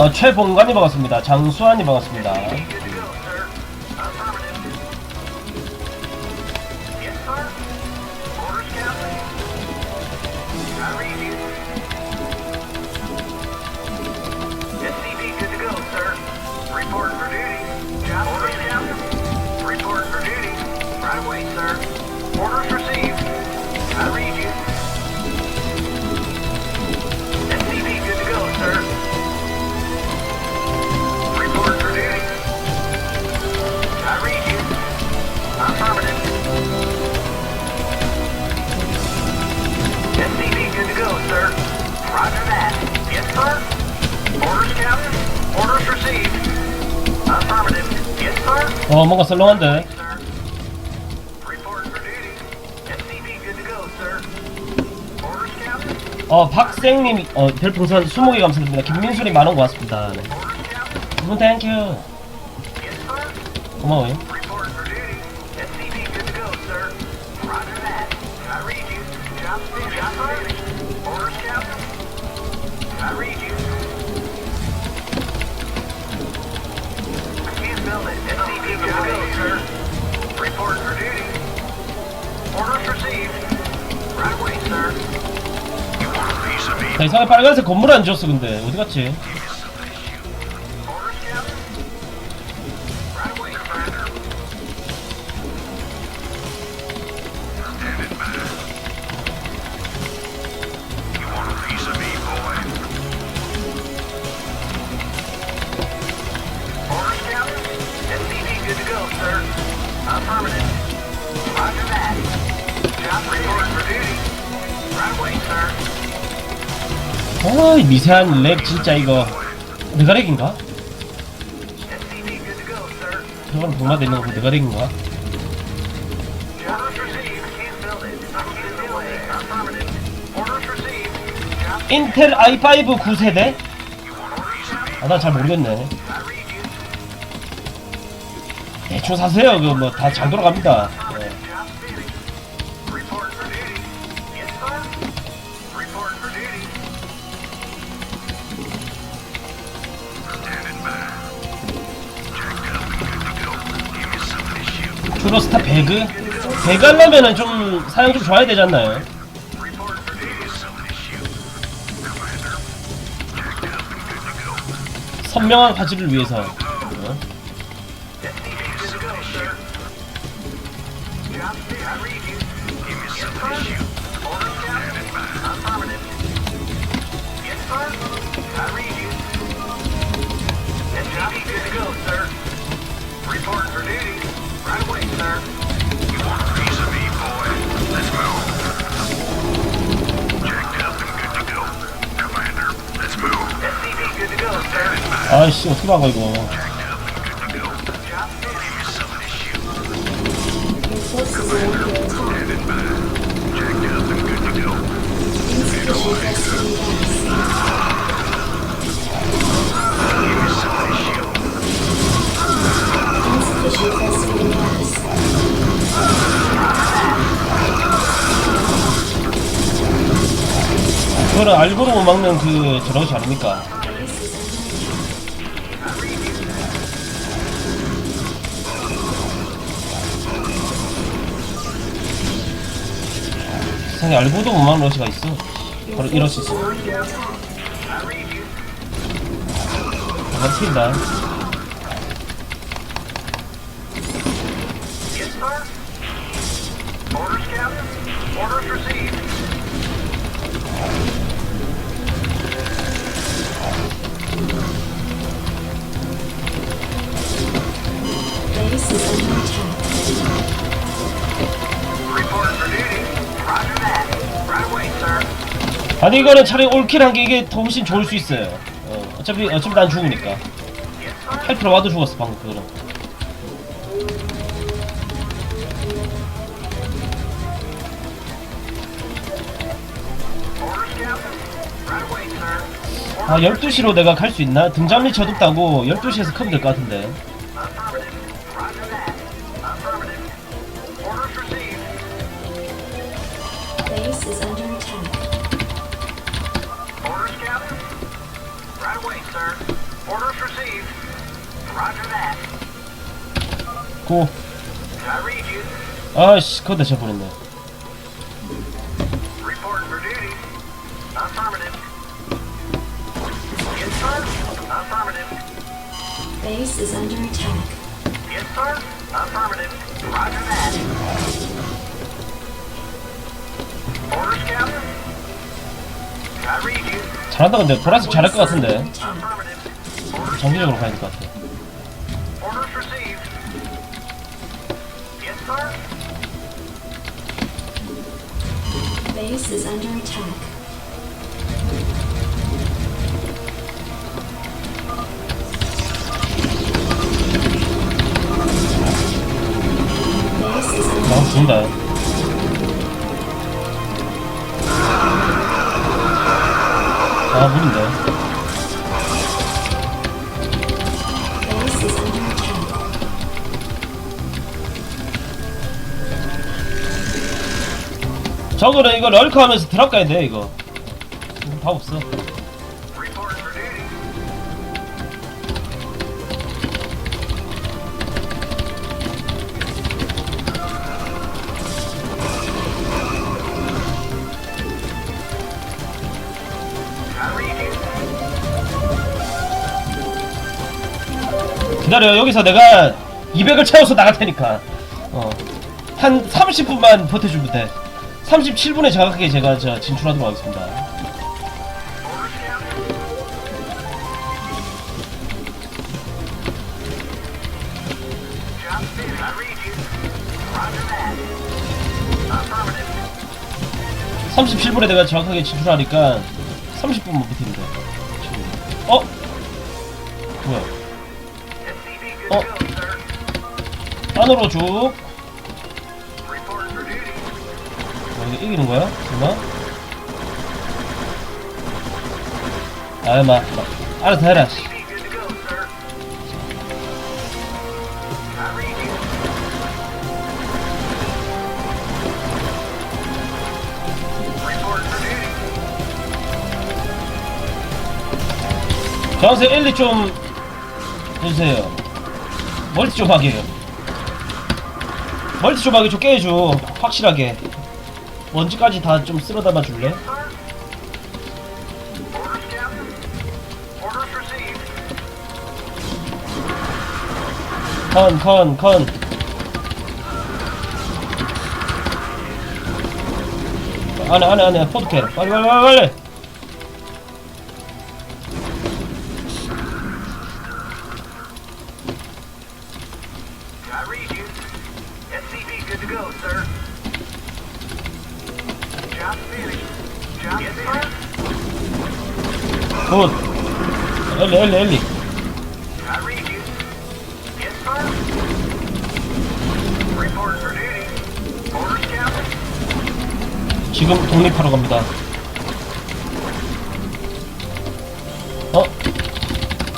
어, 최봉관이 반갑습니다. 장수환이 반갑습니다. 어, 뭔가 썰렁한데. 어, 박생님, 어, 별풍선 20개 감사드립니다. 김민수님 만원 고맙습니다. 네. 두분 땡큐. 고마워요. 자, 이상하게 빨간색 건물 안 지었어, 근데. 어디 갔지? 미세한 렉 진짜 이거. 내가 렉인가? 저건 동마대 있는 거 내가 렉인가? 인텔 i5 9세대? 아, 나 잘 모르겠네. 대충 사세요. 그거 뭐다 잘 돌아갑니다. 주로스타 배그? 배그 하려면은 좀 사양 좀 좋아야 되지 않나요? 선명한 화질을 위해서. 아이씨, 어떻게 막아, 이거. 그거를 알고도 못 막는 그 저러시 아닙니까? 세상에 알고도 못 막는 러시가 있어. 바로 이럴 수 있어. sir. Orders, 아니 이거는 차라리 올킬한 게 이게 더 훨씬 좋을 수 있어요. 어, 어차피 어차피 난 죽으니까. Yes, sir. 헬프로 와도 죽었어 방금 sir. 아 12시로 내가 갈 수 있나? 등잔리 쳐둡다고 12시에서 크면 될 것 같은데. 고. I read you. 아씨, 그거 내쳐 버렸네. Reporting for duty. Affirmative. Yes, sir. Affirmative. Base is under attack. Yes, sir. Affirmative. Roger that. Orders, Captain. I read you. 잘한다 근데 보라색 잘할 것 같은데. 정기적으로 가야 될 것 같아. Base is under attack. Base is under 아, 죽는다. 아, 무린데. 저거는 이거 럴크 하면서 드랍 가야 돼, 이거. 밥 없어. 기다려, 여기서 내가 200을 채워서 나갈 테니까. 어. 한 30분만 버텨주면 돼. 37분에 정확하게 제가 저 진출하도록 하겠습니다. Orders, Captain. Job finished. I read you. Roger that. Affirmative. 37분에 내가 정확하게 진출하니까 30분만 버티면 돼. 어? 뭐야? Oh. sir. 안으로 쭉. 이기는 거야? 설마? 아, 마, 마. 알아서 해라. 씨. 저한테 1, 2좀 해주세요. 멀티 좀 하게 해요. 멀티 좀 하게 좀 깨줘. 확실하게. 먼지까지 다 좀 쓸어 담아 줄래? 컨, 컨, 컨. 안에, 안에, 안에, 포드캐. 빨리, 빨리, 빨리, 빨리.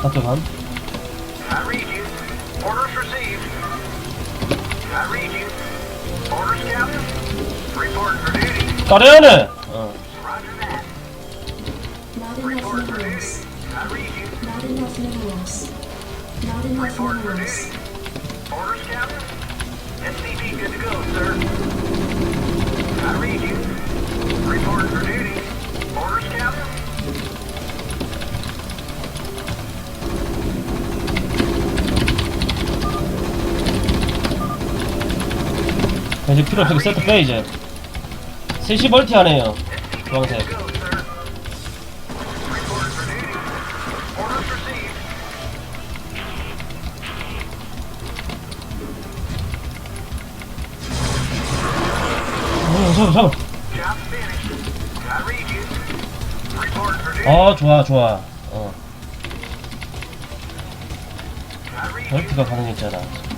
That's a hard. I read you. Orders received. I read you. Orders, Captain. Report for duty. Got it on oh. Roger that. Not enough. I read you. Not enough Report for duty. Orders, Captain. Good to go, sir. I read you. Report for duty. Orders, Captain. 이제 필요 없으니까 세트 빼, 이제. 셋이 멀티 하네요. 주황색. 어, 잠깐. 아, 좋아, 좋아. 어. 멀티가 가능했잖아.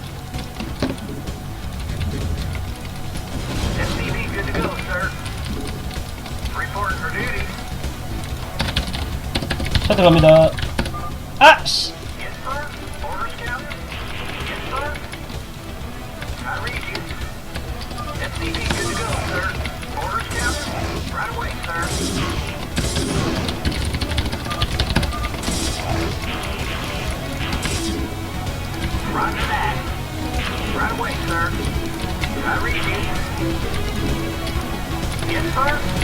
차 들어갑니다. 아! 씨! Right away, sir. I read you. Yes, sir.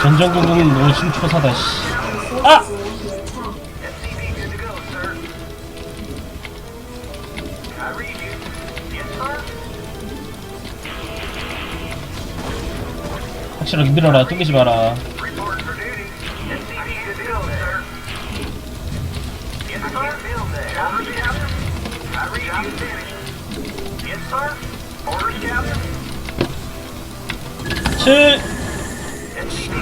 전전긍긍 노심 초사다 씨. Ah! sir. 확실하게 밀어라 뚫리지 마라 Report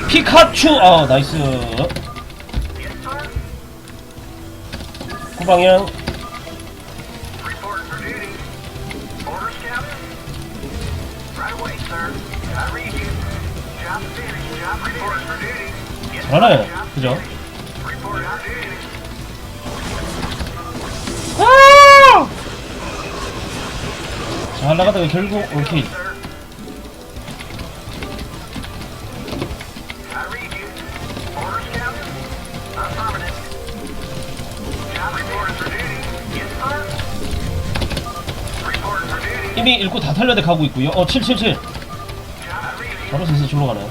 피카츄 아 나이스 sir. 잘하네 그죠? 아! 잘 나가다가 결국 오케이 이미 읽고 다 탈려대 가고 있고요. 어 777 바로 선수 줄로 가나요?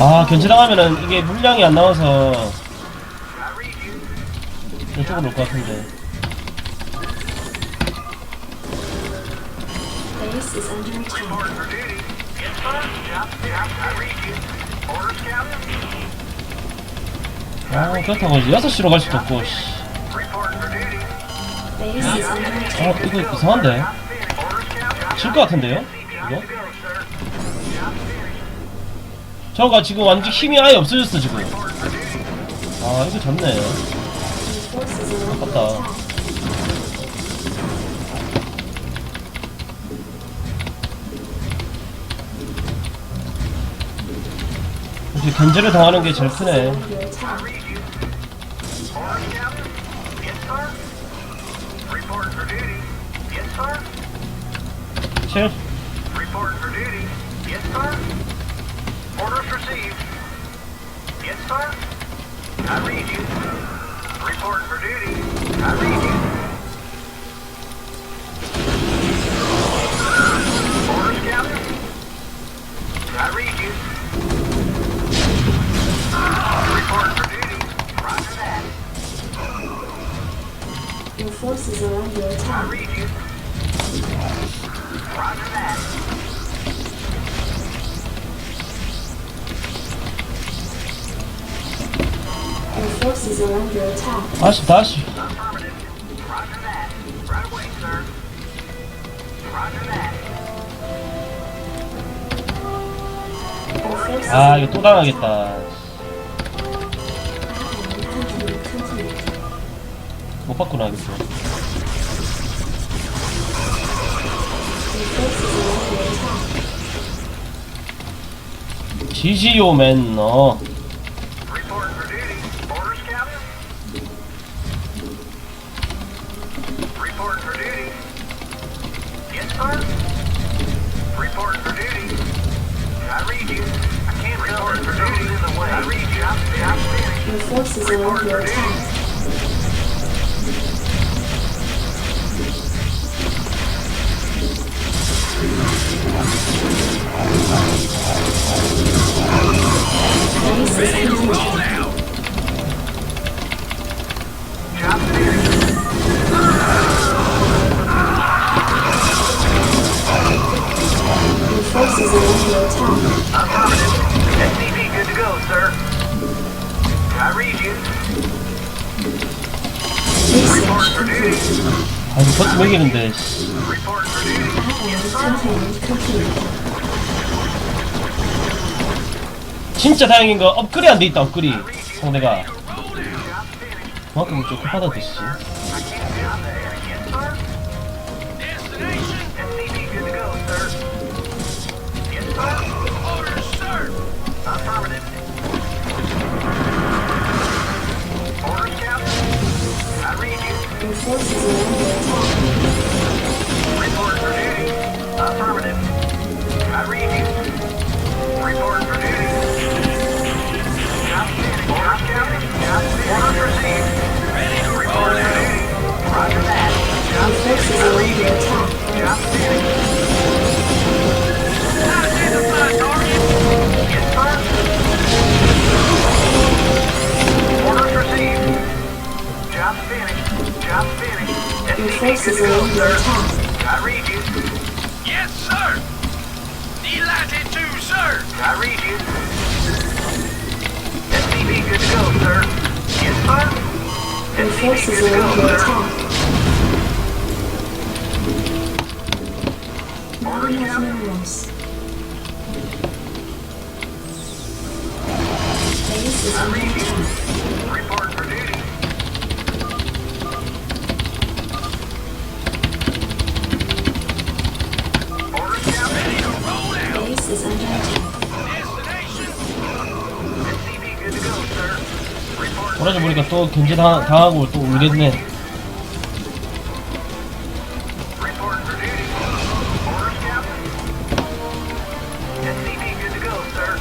아 견제당하면은 이게 물량이 안 나와서. 이쪽으로 올 것 같은데. 아 그렇다고 이제 6시로 갈 수도 없고 씨. 아. 이거 이상한데. 질 것 같은데요? 이거? 저가 지금 완전 힘이 아예 없어졌어 지금. 아 이거 under 아깝다. 이렇게 견제를 당하는 게 제일 크네 you. Orders received. Yes, sir? I read you. Reporting for duty. I read 다시 다시 아 이거 또 당하겠다. 못 바꾸나 attack. 지지요 맨너 you. I can't report for duty in the way. I read you. I'm, finished. Your forces are under attack. Is under attack. Forces are under attack. Affirmative. SCV good to go, sir. I read you. Report for duty. 아 이거 버튼 매기는데 씨. Report for duty. Add-on containment complete. 진짜 다행인 거 업글이 안 돼 있다 업글이 상대가. 그만큼 좀 급하다 듯이 Report for duty. I read you. Report for duty. Received. Ready to report for duty. Roger that. Our forces are. Görüşürüz. 오라지 보니까 또 견제 당, 당하고 또 울겠네 sir.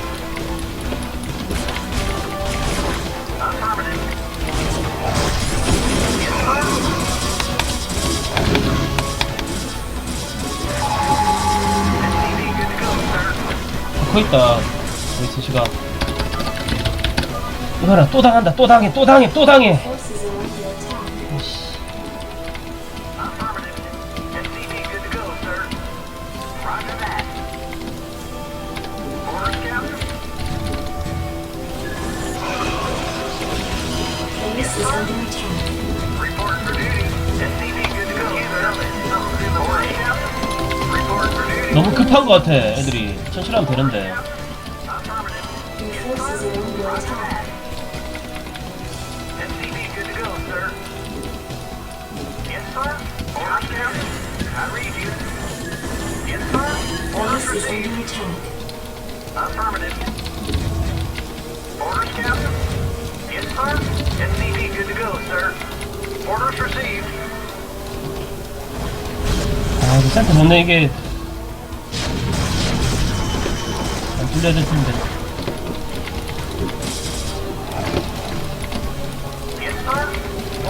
거 있다 우리 스시가 이거라 또 당한다 또 당해 또 당해 또 당해. 너무 급한 거 같아 애들이 천천히 하면 되는데 Orders Base is received. under attack. Affirmative. Orders, Captain? Yes, sir. SCV good to go, sir. Orders received. 아 이거 센터 좋네 이게 안 뚫려야 될 텐데 Yes, sir.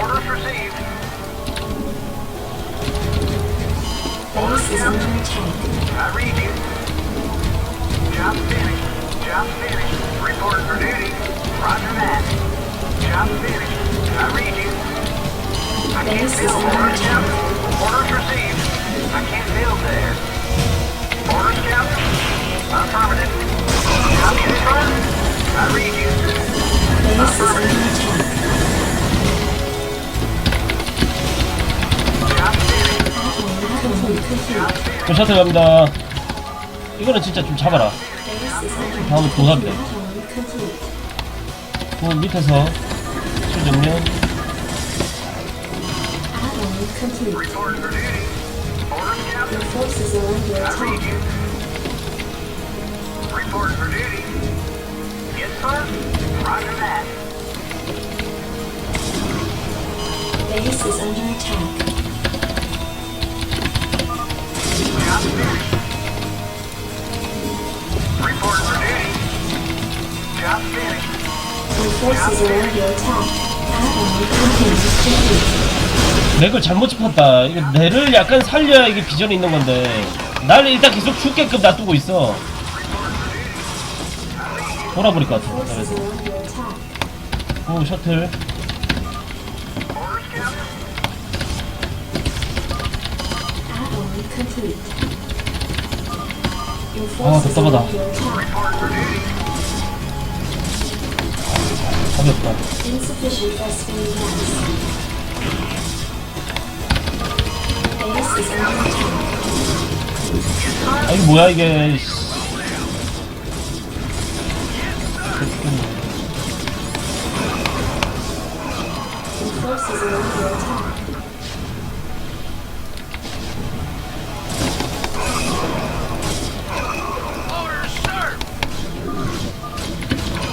Orders received. Base is 저 셔틀 갑니다 이거는 진짜 좀 잡아라 Base is under 다음은 complete. 그 밑에서 실정면 Battle complete. Report for 렉을 잘못 짚었다 이거 뇌를 약간 살려야 이게 비전이 있는 건데 나를 일단 계속 죽게끔 놔두고 있어 돌아버릴 것 같아 그래서. 오 셔틀 아, 답답하다. 가볍다. 아 이게 뭐야 이게.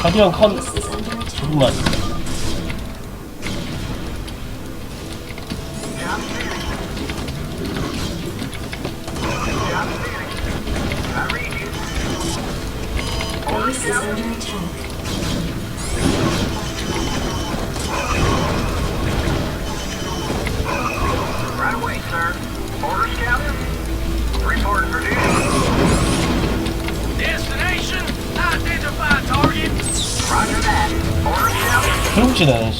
가디언 컨 luck. 클럽지네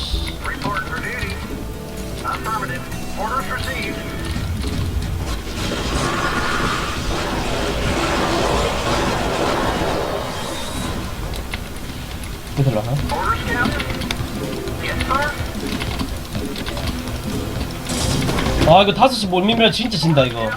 어떻게 달라요? 아 이거 다섯 시못 밀면 진짜 진다 이거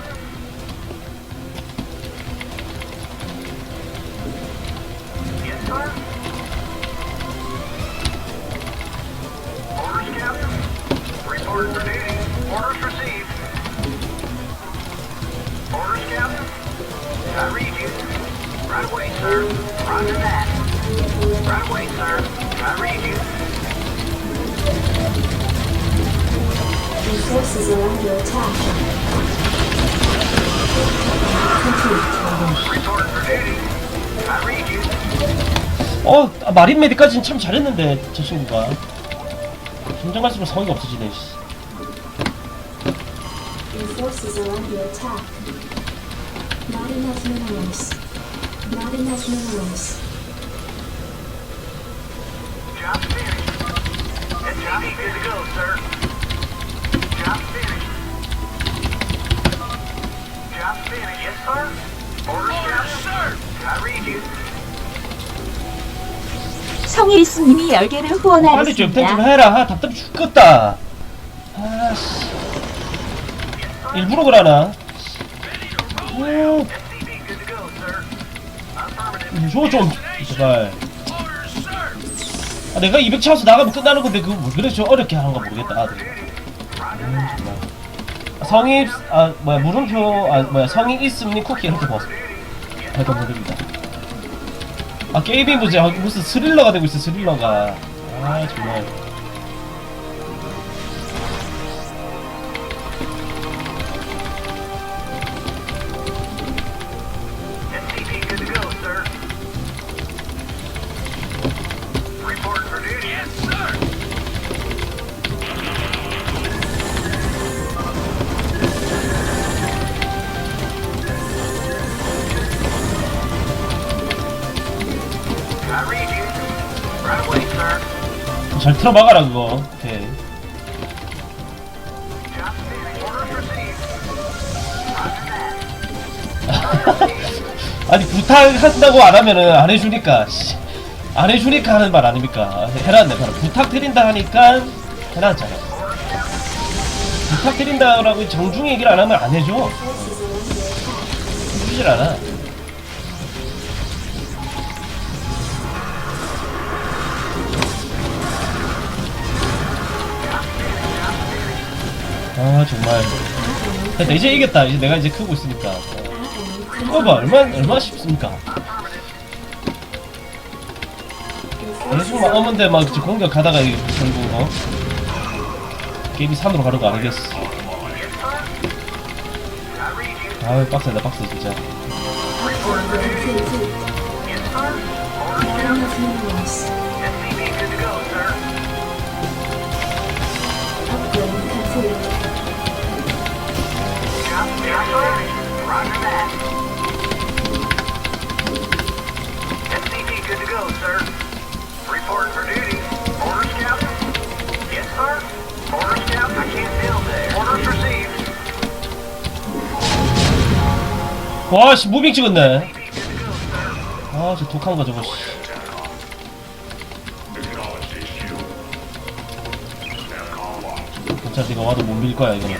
forces are under attack. Complete. 어 아, 마린 메디까지는 참 잘했는데 저 친구가. 갈수록 성의가 없어지네. 씨. You. 성일수님이 10개를 빨리 좀 후원하였습니다. 해라. 아, 답답해 죽겠다. 아씨. 일부러 그러나? 오, SCV good to go, sir. Affirmative. 저거 좀 제발. 아, 내가 200 차서 나가면 끝나는 건데 뭐 그래 저 어렵게 하는 거 모르겠다. 아, 네. Roger 음, that. 정말. 아, 아 뭐야 물음표 아 뭐야 성이 있음니 쿠키 이렇게 봤어. 아 감사드립니다. 아 게이밍 문제 아, 무슨 스릴러가 되고 있어 스릴러가. 아 정말. 잘 틀어 막아라 그거. 오케이. 아니 부탁한다고 안 하면은 안 해주니까 씨. 안 해주니까 하는 말 아닙니까? 해놨네 바로 부탁드린다 하니까 해놨잖아. 부탁드린다라고 정중히 얘기를 안 하면 안 해줘. Attack. 해주질 않아. 아 정말. 됐다 이제 이겼다. 이제 내가 이제 크고 있으니까. Add-on 이거 봐 얼마 얼마 쉽습니까? 막 are 어문데 막 이제 공격 가다가 이게 결국 어 게임이 산으로 가는 거 아니겠어? 아유 빡세다 빡세 진짜. 와씨 무빙 찍었네. 아 저 독한 거 저거. 씨. 어차피 이거 와도 못 밀 거야 이거는.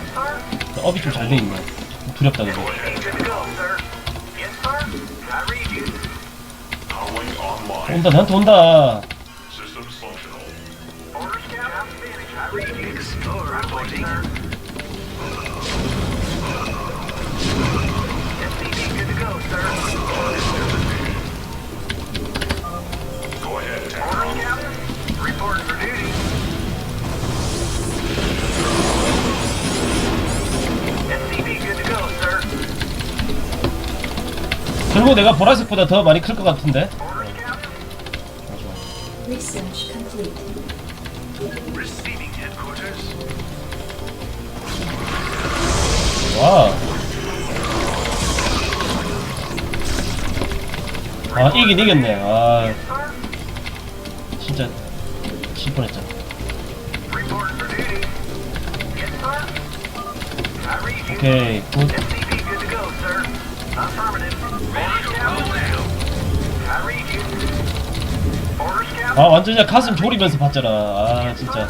업이 좀 잘 돼 있네. 두렵다 그거. SCV good to go, sir. Yes, sir. I read you. 온다 나한테 온다. 결국 내가 보라색보다 더 많이 클 것 같은데. 아. Research complete. 와. 아 이긴 이겼네. 아. 진짜 질 뻔했잖아. 오케이 굿. 아 완전 그냥 가슴 졸이면서 봤잖아 아 진짜.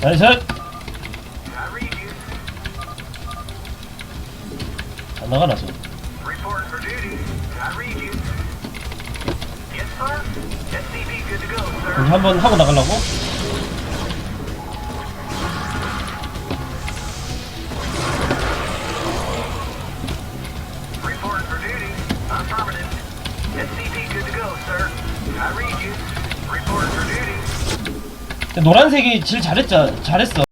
나이스. 안 나가나 저. 여기 한번 하고 나가려고? 노란색이 제일 잘했자 잘했어